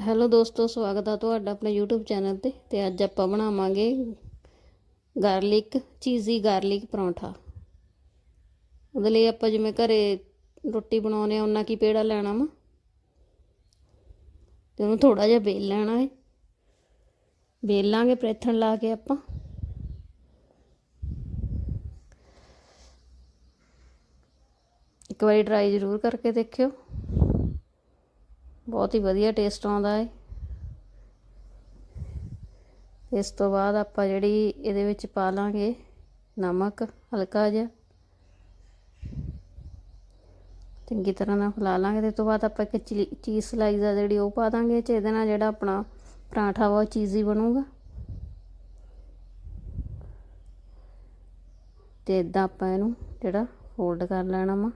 Hello ਦੋਸਤੋ, ਸਵਾਗਤ ਆ ਤੁਹਾਡਾ ਆਪਣੇ YouTube ਚੈਨਲ ਤੇ ਤੇ ਅੱਜ ਆਪਾਂ ਬਣਾਵਾਂਗੇ ਗਾਰਲਿਕ, ਚੀਜ਼ੀ ਗਾਰਲਿਕ ਪਰੌਂਠਾ। ਉਹਦੇ ਲਈ ਆਪਾਂ ਜਿਵੇਂ ਘਰੇ ਰੋਟੀ ਬਣਾਉਨੇ ਆ ਉਹਨਾਂ ਕੀ ਪੇੜਾ ਲੈਣਾ ਵਾ? ਤੇ ਉਹਨੂੰ ਥੋੜਾ ਜਿਹਾ ਵੇਲ ਲੈਣਾ ਹੈ ਵੇਲ ਲਾਂਗੇ ਪ੍ਰੇਥਣ ਲਾ ਕੇ ਆਪਾਂ। ਇੱਕ ਵਾਰੀ ਟਰਾਈ ਜ਼ਰੂਰ ਕਰਕੇ ਦੇਖਿਓ। ਬਹੁਤ ਹੀ ਵਧੀਆ ਟੇਸਟ ਆਉਂਦਾ ਹੈ ਇਸ ਤੋਂ ਬਾਅਦ ਆਪਾਂ ਜਿਹੜੀ ਇਹਦੇ ਵਿੱਚ ਪਾ ਲਾਂਗੇ ਨਮਕ, ਹਲਕਾ ਜਿਹਾ। ਚੰਗੀ ਤਰ੍ਹਾਂ ਨਾਲ ਫਲਾ ਲਾਂਗੇ ਤੇ ਤੋਂ ਬਾਅਦ ਆਪਾਂ ਇੱਕ ਚੀਜ਼ ਸਲਾਈਸ ਆ ਜਿਹੜੀ ਉਹ ਪਾ ਦਾਂਗੇ ਤੇ ਇਹਦੇ ਨਾਲ ਜਿਹੜਾ ਆਪਣਾ ਪਰਾਂਠਾ ਵਾ ਉਹ ਚੀਜ਼ੀ ਬਣੂਗਾ। ਤੇ ਇਦਾਂ ਆਪਾਂ ਇਹਨੂੰ ਜਿਹੜਾ ਫੋਲਡ ਕਰ ਲੈਣਾ ਵਾ।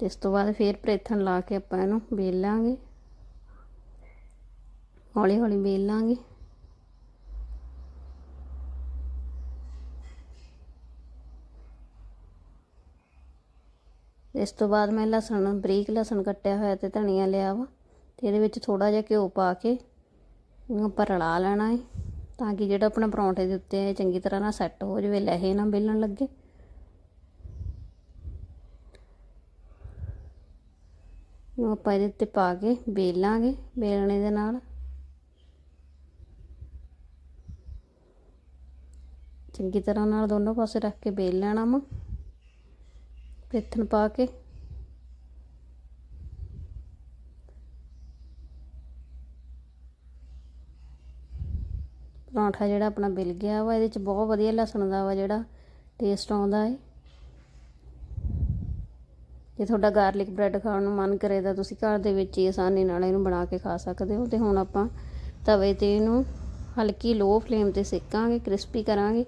ਤੇ ਇਸ ਤੋਂ ਬਾਅਦ ਫਿਰ ਪ੍ਰੇਥਣ ਲਾ ਕੇ ਆਪਾਂ ਇਹਨੂੰ ਵੇਲ ਲਾਂਗੇ। ਹੌਲੀ ਹੌਲੀ ਵੇਲ ਲਾਂਗੇ। ਇਸ ਤੋਂ ਬਾਅਦ ਮੈਂ ਲਸਣ, ਬਰੀਕ ਲਸਣ ਕੱਟਿਆ ਹੋਇਆ ਤੇ ਧਨੀਆ ਲਿਆ ਵਾ ਤੇ ਇਹਦੇ ਵਿੱਚ ਥੋੜਾ ਜਿਹਾ ਘਿਓ ਪਾ ਕੇ ਇਹਨੂੰ ਆਪਾਂ ਰਲਾ ਲੈਣਾ ਹੈ ਤਾਂ ਕਿ ਜਿਹੜਾ ਆਪਣਾ ਪਰੌਂਠੇ ਦੇ ਉੱਤੇ ਚੰਗੀ ਤਰ੍ਹਾਂ ਨਾਲ ਸੈੱਟ ਹੋ ਜਾਵੇ, ਲਹੇ ਨਾ ਬੇਲਣ ਲੱਗੇ। ਨੂੰ ਆਪਾਂ ਇਹਦੇ ਉੱਤੇ ਪਾ ਕੇ ਵੇਲਾਂਗੇ ਵੇਲਣੇ ਦੇ ਨਾਲ। ਚੰਗੀ ਤਰ੍ਹਾਂ ਨਾਲ ਦੋਨੋਂ ਪਾਸੇ ਰੱਖ ਕੇ ਵੇਲ ਲੈਣਾ ਵਾ। ਪੇਥਣ ਪਾ ਕੇ। ਪਰੌਂਠਾ ਜਿਹੜਾ ਆਪਣਾ ਬਿਲ ਗਿਆ ਵਾ, ਇਹਦੇ ਚ ਬਹੁਤ ਵਧੀਆ ਲਸਣ ਦਾ ਵਾ ਜਿਹੜਾ ਟੇਸਟ ਆਉਂਦਾ ਹੈ ਜੇ ਤੁਹਾਡਾ ਗਾਰਲਿਕ ਬ੍ਰੈਡ ਖਾਣ ਨੂੰ ਮਨ ਕਰੇ ਤਾਂ ਤੁਸੀਂ ਘਰ ਦੇ ਵਿੱਚ ਹੀ ਆਸਾਨੀ ਨਾਲ ਇਹਨੂੰ ਬਣਾ ਕੇ ਖਾ ਸਕਦੇ ਹੋ ਤੇ ਹੁਣ ਆਪਾਂ ਤਵੇ ਤੇ ਇਹਨੂੰ ਹਲਕੀ ਲੋ ਫਲੇਮ ਤੇ ਸੇਕਾਂਗੇ ਕ੍ਰਿਸਪੀ ਕਰਾਂਗੇ।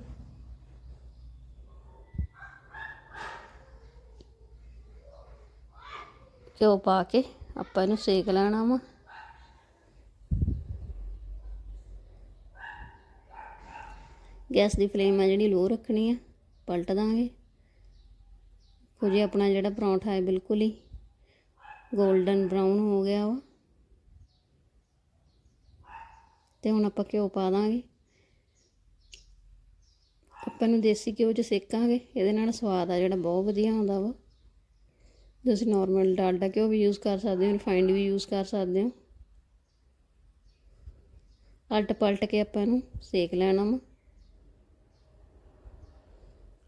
ਘਿਓ ਪਾ ਕੇ ਆਪਾਂ ਇਹਨੂੰ ਸੇਕ ਲੈਣਾ ਵਾ। ਗੈਸ ਦੀ ਫਲੇਮ ਆ ਜਿਹੜੀ ਲੋ ਰੱਖਣੀ ਆ, ਪਲਟ ਦਾਂਗੇ। ਕੁਝ ਆਪਣਾ ਜਿਹੜਾ ਪਰੌਂਠਾ ਹੈ ਬਿਲਕੁਲ ਹੀ 골ਡਨ ਬ੍ਰਾਊਨ ਹੋ ਗਿਆ ਵਾ। ਤੇ ਹੁਣ ਆਪਾਂ ਘਿਓ ਪਾ ਦਾਂਗੇ। ਆਪਾਂ ਨੂੰ ਦੇਸੀ ਘਿਓ 'ਚ ਸੇਕਾਂਗੇ, ਇਹਦੇ ਨਾਲ ਸਵਾਦ ਆ ਜਿਹੜਾ, ਬਹੁਤ ਵਧੀਆ ਆਉਂਦਾ ਵਾ। ਤੁਸੀਂ ਨਾਰਮਲ ਡਾਲਡਾ ਘਿਓ ਵੀ ਯੂਜ਼ ਕਰ ਸਕਦੇ ਹੋ ਰਿਫਾਈਨਡ ਵੀ ਯੂਜ਼ ਕਰ ਸਕਦੇ ਹੋ। ਅਲਟ ਪਲਟ ਕੇ ਆਪਾਂ ਨੂੰ ਸੇਕ ਲੈਣਾ ਵਾ।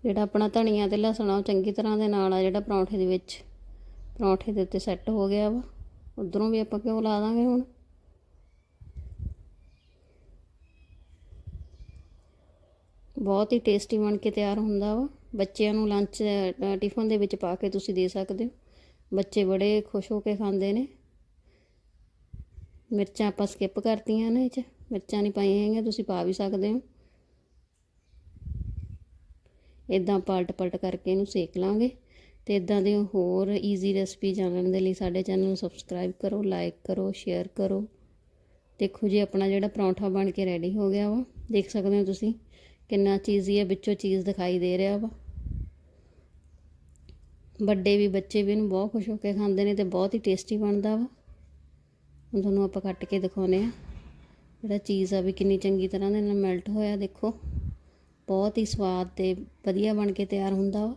ਜਿਹੜਾ ਆਪਣਾ ਧਨੀਆ ਤੇ ਲਸਣ ਆ, ਉਹ ਚੰਗੀ ਤਰ੍ਹਾਂ ਦੇ ਨਾਲ ਆ ਜਿਹੜਾ ਪਰੌਂਠੇ ਦੇ ਵਿੱਚ। ਪਰੌਂਠੇ ਦੇ ਉੱਤੇ ਸੈੱਟ ਹੋ ਗਿਆ ਵਾ। ਉਧਰੋਂ ਵੀ ਆਪਾਂ ਘਿਓ ਲਾ ਦਾਂਗੇ ਹੁਣ। ਬਹੁਤ ਹੀ ਟੇਸਟੀ ਬਣ ਕੇ ਤਿਆਰ ਹੁੰਦਾ ਵਾ। ਬੱਚਿਆਂ ਨੂੰ ਲੰਚ ਟਿਫਨ ਦੇ ਵਿੱਚ ਪਾ ਕੇ ਤੁਸੀਂ ਦੇ ਸਕਦੇ ਹੋ। ਬੱਚੇ ਬੜੇ ਖੁਸ਼ ਹੋ ਕੇ ਖਾਂਦੇ ਨੇ। ਮਿਰਚਾਂ ਆਪਾਂ ਸਕਿਪ ਕਰਤੀਆਂ ਨੇ ਇਹ 'ਚ। ਮਿਰਚਾਂ ਨਹੀਂ ਪਾਈਆਂ ਹੈਗੀਆਂ, ਤੁਸੀਂ ਪਾ ਵੀ ਸਕਦੇ ਹੋ। ਇਦਾਂ ਪਲਟ ਪਲਟ ਕਰਕੇ ਇਹਨੂੰ ਸੇਕ ਲਾਂਗੇ ਤੇ ਇਦਾਂ ਦੇ ਹੋਰ ਈਜ਼ੀ ਰੈਸਪੀ ਜਾਣਨ ਦੇ ਲਈ ਸਾਡੇ ਚੈਨਲ ਨੂੰ ਸਬਸਕ੍ਰਾਈਬ ਕਰੋ ਲਾਈਕ ਕਰੋ ਸ਼ੇਅਰ ਕਰੋ। ਦੇਖੋ ਜੀ, ਆਪਣਾ ਜਿਹੜਾ ਪਰੌਂਠਾ ਬਣ ਕੇ ਰੈਡੀ ਹੋ ਗਿਆ ਵਾ। ਦੇਖ ਸਕਦੇ ਹੋ ਤੁਸੀਂ ਕਿੰਨਾ ਚੀਜ਼ੀ ਹੈ, ਵਿੱਚੋਂ ਚੀਜ਼ ਦਿਖਾਈ ਦੇ ਰਿਹਾ ਵਾ। ਵੱਡੇ ਵੀ ਬੱਚੇ ਵੀ ਇਹਨੂੰ ਬਹੁਤ ਖੁਸ਼ ਹੋ ਕੇ ਖਾਂਦੇ ਨੇ ਤੇ ਬਹੁਤ ਹੀ ਟੇਸਟੀ ਬਣਦਾ ਵਾ। ਹੁਣ ਤੁਹਾਨੂੰ ਆਪਾਂ ਕੱਟ ਕੇ ਦਿਖਾਉਨੇ ਆ ਜਿਹੜਾ ਚੀਜ਼ ਆ ਵੀ ਕਿੰਨੀ ਚੰਗੀ ਤਰ੍ਹਾਂ ਦੇ ਨਾਲ ਮੈਲਟ ਹੋਇਆ, ਦੇਖੋ। ਬਹੁਤ ਹੀ ਸਵਾਦ ਤੇ ਵਧੀਆ ਬਣ ਕੇ ਤਿਆਰ ਹੁੰਦਾ ਵਾ।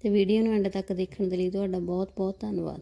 ਤੇ ਵੀਡੀਓ ਨੂੰ ਐਂਡ ਤੱਕ ਦੇਖਣ ਦੇ ਲਈ ਤੁਹਾਡਾ ਬਹੁਤ ਬਹੁਤ ਧੰਨਵਾਦ।